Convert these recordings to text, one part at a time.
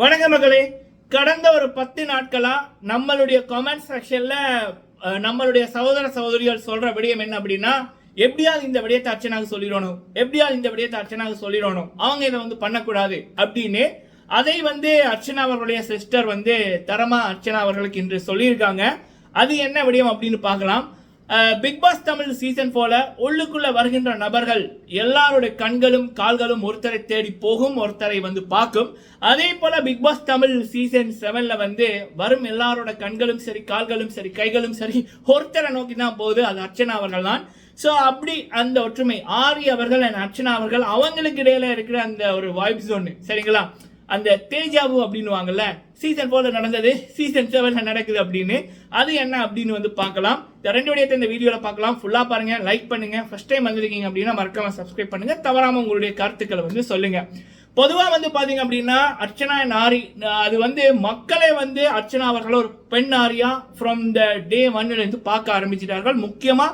வணக்கம் மகளே கடந்த ஒரு பத்து நாட்களா நம்மளுடைய கமெண்ட் செக்ஷன்ல நம்மளுடைய சகோதர சகோதரிகள் சொல்ற விடயம் என்ன அப்படின்னா எப்படியாவது இந்த விடயத்தை அர்ச்சனாக சொல்லிடணும். எப்படியாவது இந்த விடயத்தை அர்ச்சனாக சொல்லிடணும். அவங்க இதை வந்து பண்ணக்கூடாது அப்படின்னு அதை வந்து அர்ச்சனா அவர்களுடைய சிஸ்டர் வந்து தரமா அர்ச்சனா அவர்களுக்கு இன்று சொல்லியிருக்காங்க. அது என்ன விடயம் அப்படின்னு பார்க்கலாம். பிக் பாஸ் தமிழ் சீசன் போல உள்ளுக்குள்ள வருகின்ற நபர்கள் எல்லாருடைய கண்களும் கால்களும் ஒருத்தரை தேடி போகும் ஒருத்தரை வந்து பார்க்கும். அதே போல பிக் பாஸ் தமிழ் சீசன் செவன்ல வந்து வரும் எல்லாரோட கண்களும் சரி கால்களும் சரி கைகளும் சரி ஒருத்தரை நோக்கி தான் போகுது அது அர்ச்சனா அவர்கள் தான். ஸோ அப்படி அந்த ஒற்றுமை ஆரி அவர்கள் அண்ட் அர்ச்சனா அவர்கள் அவங்களுக்கு இடையில இருக்கிற அந்த ஒரு வைப் ஒன்று சரிங்களா? அந்த தேஜாவு அப்படின்னுவாங்கல்ல சீசன் போல நடந்தது. சீசன் செவன்ல நடக்குது அப்படின்னு. அது என்ன அப்படின்னு வந்து பார்க்கலாம். இந்த ரெண்டு விடயத்தை இந்த வீடியோல பார்க்கலாம். ஃபுல்லா பாருங்க. லைக் பண்ணுங்க. ஃபர்ஸ்ட் டைம் வந்திருக்கீங்க அப்படின்னா மறக்காம சப்ஸ்கிரைப் பண்ணுங்க. தவறாம உங்களுடைய கருத்துக்களை வந்து சொல்லுங்க. பொதுவா வந்து பாத்தீங்க அப்படின்னா அர்ச்சனா நாரி அது வந்து மக்களே வந்து அர்ச்சனா அவர்கள் ஒரு பெண் ஆரியா ஃப்ரம் த டே ஒன்ல இருந்து பார்க்க ஆரம்பிச்சிட்டார்கள். முக்கியமா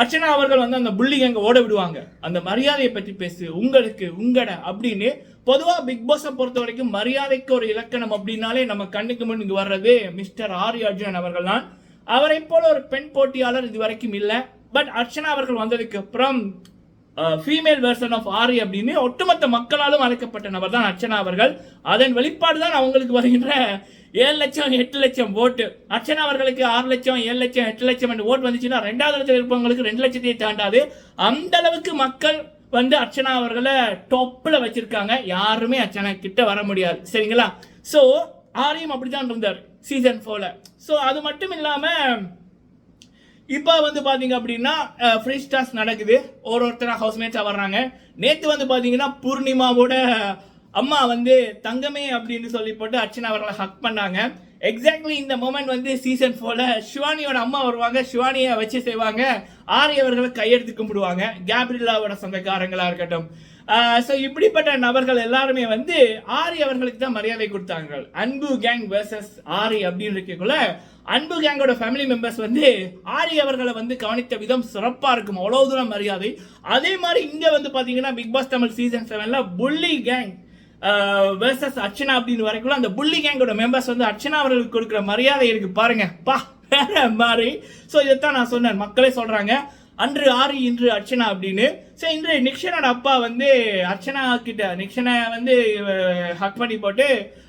அர்ச்சனா அவர்கள் வந்து அந்த புள்ளிங்க அங்கே ஓட விடுவாங்க. அந்த மரியாதையை பற்றி பேசு. உங்களுக்கு உங்கட அப்படின்னு பொதுவாக பிக் பாஸை பொறுத்த வரைக்கும் மரியாதைக்கு ஒரு இலக்கணம் அப்படின்னாலே நம்ம கண்ணுக்கு முன் இங்கே வர்றது மிஸ்டர் ஆரி அர்ஜுனன் அவர்கள் தான். அவரை போல ஒரு பெண் போட்டியாளர் இது வரைக்கும் இல்லை. பட் அர்ச்சனா அவர்கள் வந்ததுக்கு அப்புறம் ஃபீமேல் வெர்சன் ஆஃப் ஆரி அப்படின்னு ஒட்டுமொத்த மக்களாலும் அழைக்கப்பட்ட நபர் தான் அர்ச்சனா அவர்கள். அதன் வெளிப்பாடு தான் அவங்களுக்கு வருகின்ற ஏழு லட்சம் எட்டு லட்சம் ஓட்டு அர்ச்சனா அவர்களுக்கு ஆறு லட்சம் ஏழு லட்சம் எட்டு லட்சம் என்று ஓட்டு வந்துச்சுன்னா ரெண்டாவது லட்சம் இருப்பவங்களுக்கு ரெண்டு லட்சத்தையே தாண்டாது. அந்த அளவுக்கு மக்கள் வந்து அர்ச்சனா அவர்களை டொப்பில் வச்சிருக்காங்க. யாருமே அர்ச்சனா கிட்ட வர முடியாது. சரிங்களா? ஸோ ஆரியும் அப்படிதான் இருந்தார் சீசன் ஃபோர்ல ஸோ அது மட்டும் இல்லாமல் இப்போ வந்து பாத்தீங்க அப்படின்னா ஃப்ரீ ஸ்டார்ஸ் நடக்குது. ஒரு ஒருத்தராக ஹவுஸ்மேட்ஸாக வர்றாங்க. நேற்று வந்து பார்த்தீங்கன்னா பூர்ணிமாவோட அம்மா வந்து தங்கமே அப்படின்னு சொல்லி போட்டு அர்ச்சனா அவர்களை ஹக் பண்ணாங்க. எக்ஸாக்ட்லி இந்த மூமெண்ட் வந்து சீசன் ஃபோரில் சிவானியோட அம்மா வருவாங்க சிவானியை வச்சு செய்வாங்க. ஆரி அவர்களை கையெடுத்து கும்பிடுவாங்க. கேப்ரில்லாவோட சொந்தக்காரங்களாக இருக்கட்டும். ஸோ இப்படிப்பட்ட நபர்கள் எல்லாருமே வந்து ஆரி அவர்களுக்கு தான் மரியாதை கொடுத்தாங்க அன்பு கேங் வெர்சஸ் ஆரி அப்படின்னு இருக்கக்குள்ள அன்பு கேங்கோட ஃபேமிலி மெம்பர்ஸ் வந்து ஆரி அவர்களை வந்து கவனித்த விதம் சிறப்பாக இருக்கும். அவ்வளோ தூரம் மரியாதை. அதே மாதிரி இங்கே வந்து பார்த்தீங்கன்னா பிக் பாஸ் தமிழ் சீசன் செவனில் புள்ளி கேங் Uh, வெர்சஸ் அர்ச்சனா அப்படின்னு வரைக்கும் அந்த புள்ளி கேங்கோட மெம்பர்ஸ் வந்து அர்ச்சனா அவர்களுக்கு கொடுக்குற மரியாதை இருக்கு பாருங்க. பா வேற மாதிரி. ஸோ இதைத்தான் நான் சொன்னேன். மக்களே சொல்றாங்க அன்று ஆரி இன்று அர்ச்சனா அப்படின்னு. ஸோ இன்று நிக்ஷனோட அப்பா வந்து அர்ச்சனா கிட்ட நிக்ஷனை வந்து ஹக் பண்ணி போட்டு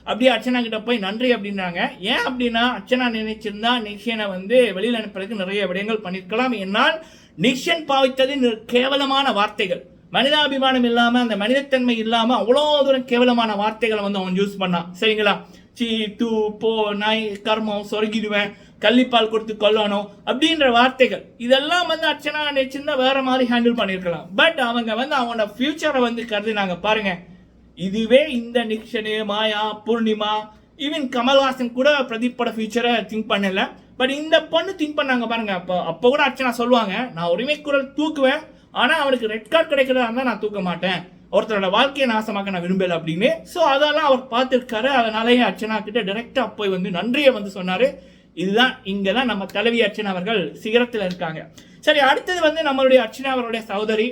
அப்படியே அர்ச்சனா கிட்ட போய் நன்றி அப்படின்றாங்க. ஏன் அப்படின்னா அர்ச்சனா நினைச்சிருந்தா நிக்ஷனை வந்து வெளியில் அனுப்புறதுக்கு நிறைய விடயங்கள் பண்ணியிருக்கலாம் என்னால் நிக்ஷன் பாவித்தது கேவலமான வார்த்தைகள். மனிதாபிமானம் இல்லாம அந்த மனிதத்தன்மை இல்லாம அவ்வளோ தூரம் கேவலமான வார்த்தைகளை வந்து அவன் யூஸ் பண்ணான். சரிங்களா? சீ தூ போ நாய் கர்மம் சொருகிடுவேன் கள்ளிப்பால் கொடுத்து கொல்லணும் அப்படின்ற வார்த்தைகள். இதெல்லாம் வந்து அர்ச்சனா நினைச்சிருந்தா வேற மாதிரி ஹேண்டில் பண்ணியிருக்கலாம். பட் அவங்க வந்து அவனோட ஃபியூச்சரை வந்து கருதி நாங்கள் பாருங்க. இதுவே இந்த நிக்ஷனு மாயா பூர்ணிமா ஈவன் கமல்ஹாசன் கூட பிரதீப்போட ஃபியூச்சரை திங்க் பண்ணல. பட் இந்த பொண்ணு திங்க் பண்ணாங்க பாருங்க. அப்போ அப்போ கூட அர்ச்சனா சொல்லுவாங்க நான் உரிமை குரல் தூக்குவேன் ஆனால் அவனுக்கு ரெட் கார்டு கிடைக்கிறதா இருந்தால் நான் தூக்க மாட்டேன். ஒருத்தரோட வாழ்க்கையை நாசமாக்க நான் விரும்பல அப்படின்னு. ஸோ அதெல்லாம் அவர் பார்த்துருக்காரு. அதனாலேயே அர்ச்சனா கிட்ட டைரெக்டாக போய் வந்து நன்றியை வந்து சொன்னார். இதுதான் இங்கே தான் நம்ம தலைவி அர்ச்சனா அவர்கள் சிகரத்தில் இருக்காங்க. சரி அடுத்தது வந்து நம்மளுடைய அர்ச்சனா அவருடைய சகோதரி.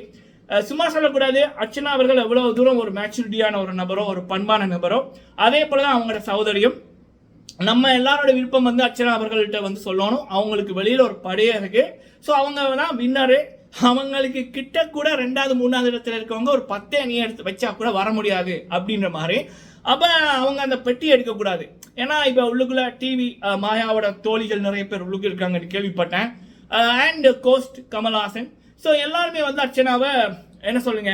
சும்மா சொல்லக்கூடாது. அர்ச்சனா அவர்கள் எவ்வளவு தூரம் ஒரு மேச்சுரிட்டியான ஒரு நபரோ ஒரு பண்பான நபரோ அதே போலதான் அவங்களோட சகோதரியும். நம்ம எல்லாரோட விருப்பம் வந்து அர்ச்சனா அவர்கள்ட்ட வந்து சொல்லணும். அவங்களுக்கு வெளியில் ஒரு படையே இருக்குது ஸோ அவங்க தான் வின்னரு அவங்களுக்கு கிட்ட கூட ரெண்டாவது மூணாவது இடத்துல இருக்கவங்க ஒரு பத்து அணியை எடுத்து வச்சா கூட வர முடியாது அப்படின்ற மாதிரி. அப்போ அவங்க அந்த பெட்டி எடுக்கக்கூடாது ஏன்னா இப்போ உள்ளுக்குள்ள டிவி மாயாவோட தோழிகள் நிறைய பேர் உள்ளுக்கு இருக்காங்கன்னு கேள்விப்பட்டேன். And cost Kamal Haasan. ஸோ எல்லாருமே வந்து அர்ச்சனாவை என்ன சொல்லுங்க?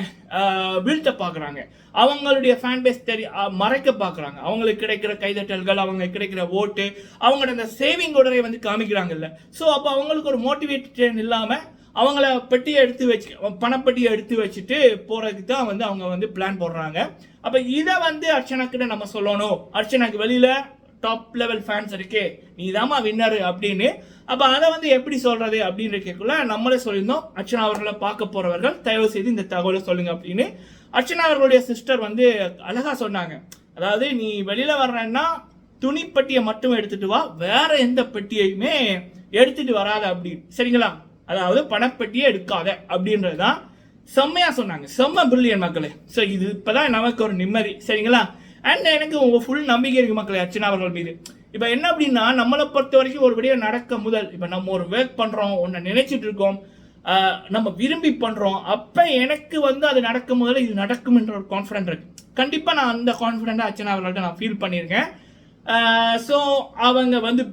வீழ்த்த பார்க்குறாங்க அவங்களுடைய ஃபேன் பேஸ் தெரி மறைக்க பார்க்குறாங்க அவங்களுக்கு கிடைக்கிற கைதட்டல்கள் அவங்க கிடைக்கிற ஓட்டு அவங்களோட அந்த சேவிங் உடனே வந்து காமிக்கிறாங்கல்ல. ஸோ அப்போ அவங்களுக்கு ஒரு மோட்டிவேஷன் இல்லாமல் அவங்கள பெட்டியை எடுத்து வச்சு பணப்பெட்டியை எடுத்து வச்சுட்டு போகிறதுக்கு தான் வந்து அவங்க வந்து பிளான் போடுறாங்க. அப்போ இதை வந்து அர்ச்சனாக்கிட்ட நம்ம சொல்லணும். அர்ச்சனாக்கு வெளியில் டாப் லெவல் ஃபேன்ஸ் இருக்கே. நீ தாம்மா வின்னர் அப்படின்னு. அப்போ அதை வந்து எப்படி சொல்கிறது அப்படின்னு இருக்கக்குள்ள நம்மளே சொல்லியிருந்தோம். அர்ச்சனா அவர்களை பார்க்க போகிறவர்கள் தயவு செய்து இந்த தகவலை சொல்லுங்கள் அப்படின்னு. அர்ச்சனா அவர்களுடைய சிஸ்டர் வந்து அழகாக சொன்னாங்க. அதாவது நீ வெளியில் வர்றேன்னா துணி பெட்டியை மட்டும் எடுத்துகிட்டு வா. வேற எந்த பெட்டியையுமே எடுத்துகிட்டு வராத அப்படின்னு. சரிங்களா? அதாவது பணப்பெட்டியே எடுக்காத அப்படின்றது தான் செம்மையா சொன்னாங்க. செம்ம பிரில்லியன் மக்களே. ஸோ இது இப்பதான் நமக்கு ஒரு நிம்மதி. சரிங்களா? அண்ட் எனக்கு உங்க ஃபுல் நம்பிக்கை இருக்கு மக்களே அர்ச்சனா அவர்கள் மீது. இப்போ என்ன அப்படின்னா நம்மளை பொறுத்த வரைக்கும் ஒரு விடிய நடக்க முதல் இப்போ நம்ம ஒரு ஒர்க் பண்ணுறோம் ஒன்றை நினைச்சிட்டு இருக்கோம் நம்ம விரும்பி பண்ணுறோம் அப்போ எனக்கு வந்து அது நடக்கும் முதல்ல இது நடக்கும் என்ற ஒரு கான்ஃபிடென்ட் இருக்கு. கண்டிப்பாக நான் அந்த கான்ஃபிடென்ட்டாக அர்ச்சனா அவர்கள்ட்ட நான் ஃபீல் பண்ணியிருக்கேன். ஸோ அவங்க வந்து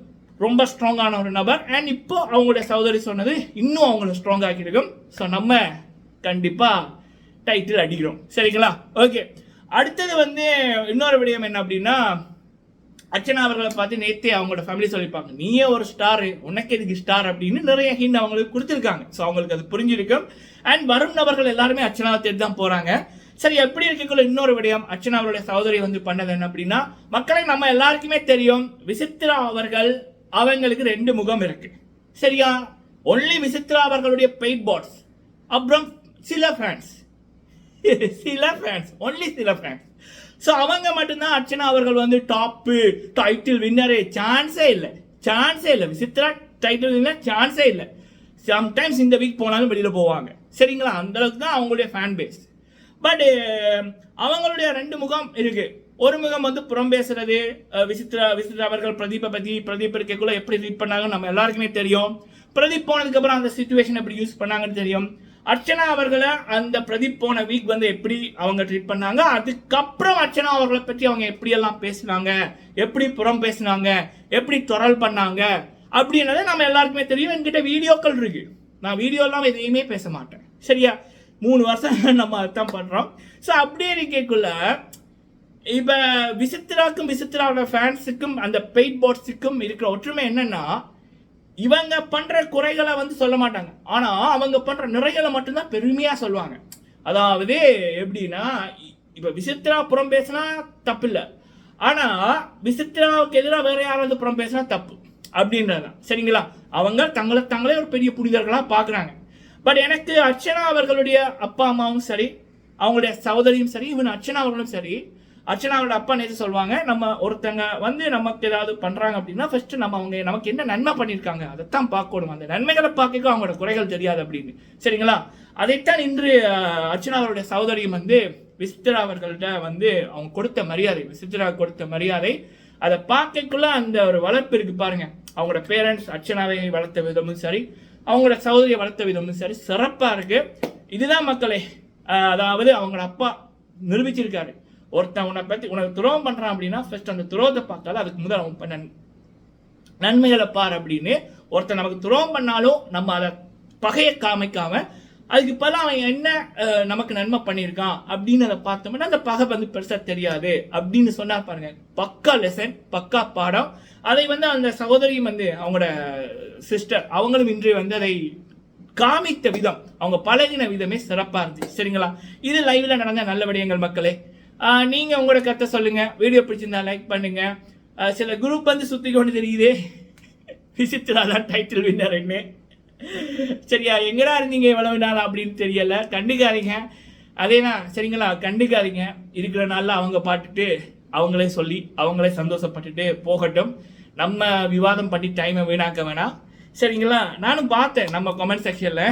ரொம்ப ஸ்ட்ராங்கான ஒரு நபர். அண்ட் இப்போ அவங்களுடைய சகோதரி சொன்னது இன்னும் அவங்கள ஸ்ட்ராங் ஆக்கியிருக்கும். ஸோ நம்ம கண்டிப்பாக டைட்டில் அடிக்கிறோம். சரிங்களா? ஓகே அடுத்தது வந்து இன்னொரு விடயம் என்ன அப்படின்னா அர்ச்சனா அவர்களை பார்த்து நேத்தே அவங்களோட ஃபேமிலி சொல்லியிருப்பாங்க நீயே ஒரு ஸ்டார் உனக்கு எதுக்கு ஸ்டார் அப்படின்னு நிறைய ஹிண்ட் அவங்களுக்கு கொடுத்துருக்காங்க. ஸோ அவங்களுக்கு அது புரிஞ்சிருக்கும். அண்ட் வரும் நபர்கள் எல்லாருமே அர்ச்சனாவை தேடி தான் போகிறாங்க சரி எப்படி இருக்கக்குள்ள இன்னொரு விடயம் அர்ச்சனா அவருடைய சகோதரி வந்து பண்ணது என்ன அப்படின்னா மக்களை நம்ம எல்லாருக்குமே தெரியும் விசித்ரா அவர்கள் அவங்களுக்கு ரெண்டு முகம் இருக்கு. சரியா? ஒன்லி விசித்ரா அவர்களுடைய பெயிட் பாட்ஸ் அப்புறம் சில ஃபேன்ஸ் சில ஃபேன்ஸ் ஒன்லி சில ஃபேன்ஸ் ஸோ அவங்க மட்டும்தான் அர்ச்சனா அவர்கள் வந்து டாப்பு டைட்டில் வின்னரே சான்ஸே இல்லை. சான்ஸே இல்லை. விசித்ரா டைட்டில் வின்னர் சான்ஸே இல்லை. சம்டைம்ஸ் இந்த வீக் போனாலும் வெளியில் போவாங்க. சரிங்களா? அந்தளவுக்கு தான் அவங்களுடைய ஃபேன் பேஸ் பட் அவங்களுடைய ரெண்டு முகம் இருக்குது ஒரு முகம் வந்து புறம் பேசுறது விசித்ரா விசித்ரா அவர்கள் பிரதீப்பை பத்தி பிரதீப் இருக்கக்குள்ள எப்படி ட்ரீட் பண்ணாங்க நம்ம எல்லாருக்குமே தெரியும். பிரதீப் போனதுக்கு அப்புறம் அந்த சுச்சுவேஷன் எப்படி யூஸ் பண்ணாங்கன்னு தெரியும். அர்ச்சனா அவர்களை அந்த பிரதீப் போன வீக் வந்து எப்படி அவங்க ட்ரீட் பண்ணாங்க அதுக்கப்புறம் அர்ச்சனா அவர்களை பற்றி அவங்க எப்படியெல்லாம் பேசினாங்க எப்படி புறம் பேசினாங்க எப்படி துரல் பண்ணாங்க அப்படின்றத நம்ம எல்லாருக்குமே தெரியும். என்கிட்ட வீடியோக்கள் இருக்கு. நான் வீடியோலாம் எதையுமே பேச மாட்டேன். சரியா? மூணு வருஷம் நம்ம அர்த்தம் பண்ணுறோம் ஸோ அப்படியே இருக்கக்குள்ள இப்போ விசித்ராக்கும் விசித்ராவோட ஃபேன்ஸுக்கும் அந்த பெயிட் போர்ட்ஸுக்கும் இருக்கிற ஒற்றுமை என்னன்னா இவங்க பண்ணுற குறைகளை வந்து சொல்ல மாட்டாங்க. ஆனால் அவங்க பண்ணுற நிறைகளை மட்டும்தான் பெருமையாக சொல்லுவாங்க. அதாவது எப்படின்னா இப்போ இப்ப விசித்ரா புறம் பேசினா தப்பு இல்லை ஆனால் விசித்ராவுக்கு எதிராக வேற யாராவது புறம் பேசினா தப்பு. அப்படின்றதான் சரிங்களா? அவங்க தங்களை தங்களே ஒரு பெரிய புனிதர்களாக பார்க்குறாங்க பட் எனக்கு அர்ச்சனா அவர்களுடைய அப்பா அம்மாவும் சரி அவங்களுடைய சகோதரியும் சரி இவன் அர்ச்சனா அவர்களும் சரி அர்ச்சனாவோட அப்பா நேற்று சொல்லுவாங்க? நம்ம ஒருத்தங்க வந்து நமக்கு ஏதாவது பண்ணுறாங்க அப்படின்னா ஃபர்ஸ்ட் நம்ம அவங்க நமக்கு என்ன நன்மை பண்ணியிருக்காங்க அதைத்தான் பார்க்கணும். அந்த நன்மைகளை பார்க்க அவங்களோட குறைகள் தெரியாது அப்படின்னு. சரிங்களா? அதைத்தான் இன்று அர்ச்சனா அவருடைய சகோதரியும் வந்து விசித்ரா அவர்கள்ட்ட வந்து அவங்க கொடுத்த மரியாதை விசித்ரா கொடுத்த மரியாதை. அதை பார்க்கக்குள்ள அந்த ஒரு வளர்ப்பு இருக்கு பாருங்க. அவங்களோட பேரண்ட்ஸ் அர்ச்சனாவை வளர்த்த விதமும் சரி அவங்களோட சகோதரியை வளர்த்த விதமும் சரி சிறப்பாக இருக்குது இதுதான் மக்களே அதாவது அவங்களோட அப்பா நிரூபிச்சிருக்காரு. ஒருத்தன் உன்னை பத்தி உனக்கு துரோகம் பண்றான் அப்படின்னா ஃபர்ஸ்ட் அந்த துரோகத்தை பார்த்தாலும் அதுக்கு முதல் அவன் பண்ண நன்மைகளை பார் அப்படின்னு ஒருத்தன் நமக்கு துரோகம் பண்ணாலும் நம்ம அதை பகையை காமிக்காம அதுக்கு பதிலா அவன் என்ன நமக்கு நன்மை பண்ணியிருக்கான் அப்படின்னு அதை பார்த்தோம்னா அந்த பகை வந்து பெருசா தெரியாது அப்படின்னு சொன்னா பாருங்க. பக்கா லெசன் பக்கா பாடம். அதை வந்து அந்த சகோதரியும் வந்து அவங்களோட சிஸ்டர் அவங்களும் இன்று வந்து அதை காமித்த விதம் அவங்க பழகின விதமே சிறப்பா இருந்துச்சு. சரிங்களா? இது லைவ்ல நடந்த நல்ல விடயங்கள் மக்களே. நீங்கள் உங்களோட கருத்தை சொல்லுங்கள் வீடியோ பிடிச்சிருந்தா லைக் பண்ணுங்கள் சில குரூப் வந்து சுற்றி கொண்டு தெரியுதே. விசித்ரா தான் டைட்டில் வின்னர்னு சரியா எங்கடா இருந்தீங்க எவ்வளவு நாள் அப்படின்னு தெரியல. கண்டுக்காதீங்க. அதேனா சரிங்களா? கண்டுக்காதீங்க. இருக்கிற நாளில் அவங்க பாட்டுட்டு அவங்களே சொல்லி அவங்களே சந்தோஷப்பட்டுட்டு போகட்டும். நம்ம விவாதம் பண்ணி டைமை வீணாக்க வேணாம். சரிங்களா? நானும் பார்த்தேன் நம்ம கமெண்ட் செக்ஷனில்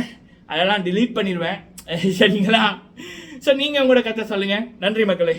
அதெல்லாம் டிலீட் பண்ணிடுவேன் சரிங்களா? ஸோ நீங்க உங்களோட கதை சொல்லுங்க. நன்றி மக்களே.